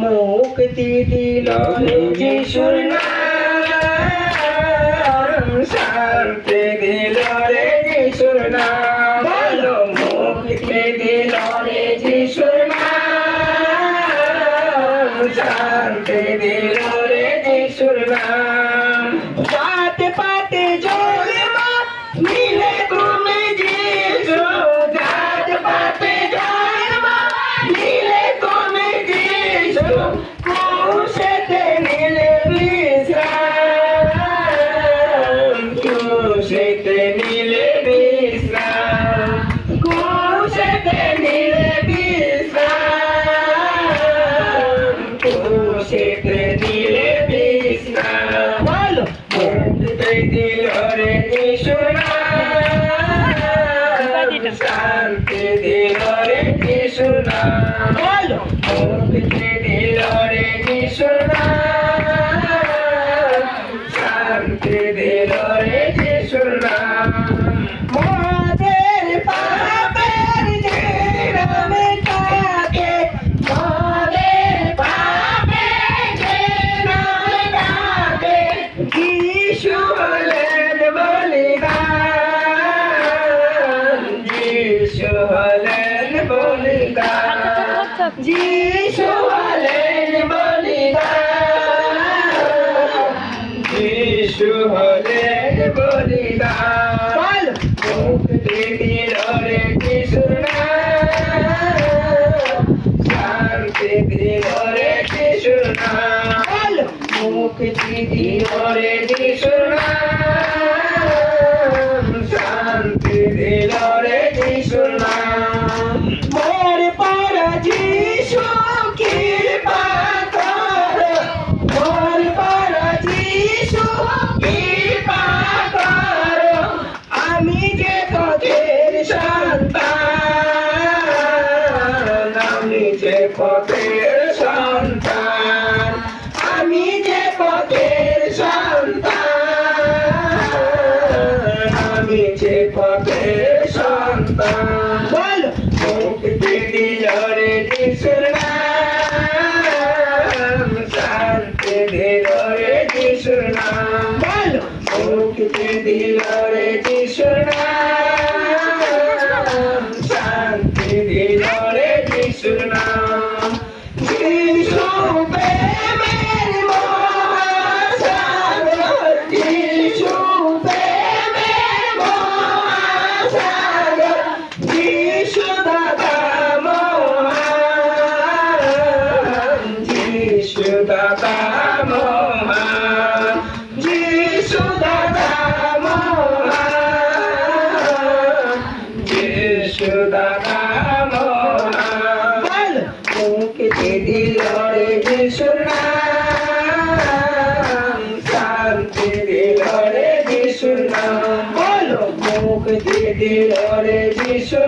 মুক্তি দিল যিশুর নাম শান্তি দিল রে যিশুর নাম। মুক্তি দিল রে যিশুর শান্তি দিল রে নাম বলো। বলিদান, যিশু হলেন বলিদান। যিশু হলেন বলিদান মুক্তি দিল রে যিশুর নাম শান্তি দিল রে যিশুর নাম মুক্তি দিল রে যিশুর নাম পথের সন্তান, আমি যে পথের সন্তান, আমি যে পথের সন্তান। বল। মুক্তি দিল রে শান্তি দিল রে বল। মুক্তি দাদা মহান যিশু দাদা মহান যিশু দাদা মহান। মুক্তি দিল রে যিশু নাম শান্তি দিল রে যিশু নাম বলো। মুক্তি দিল রে যিশু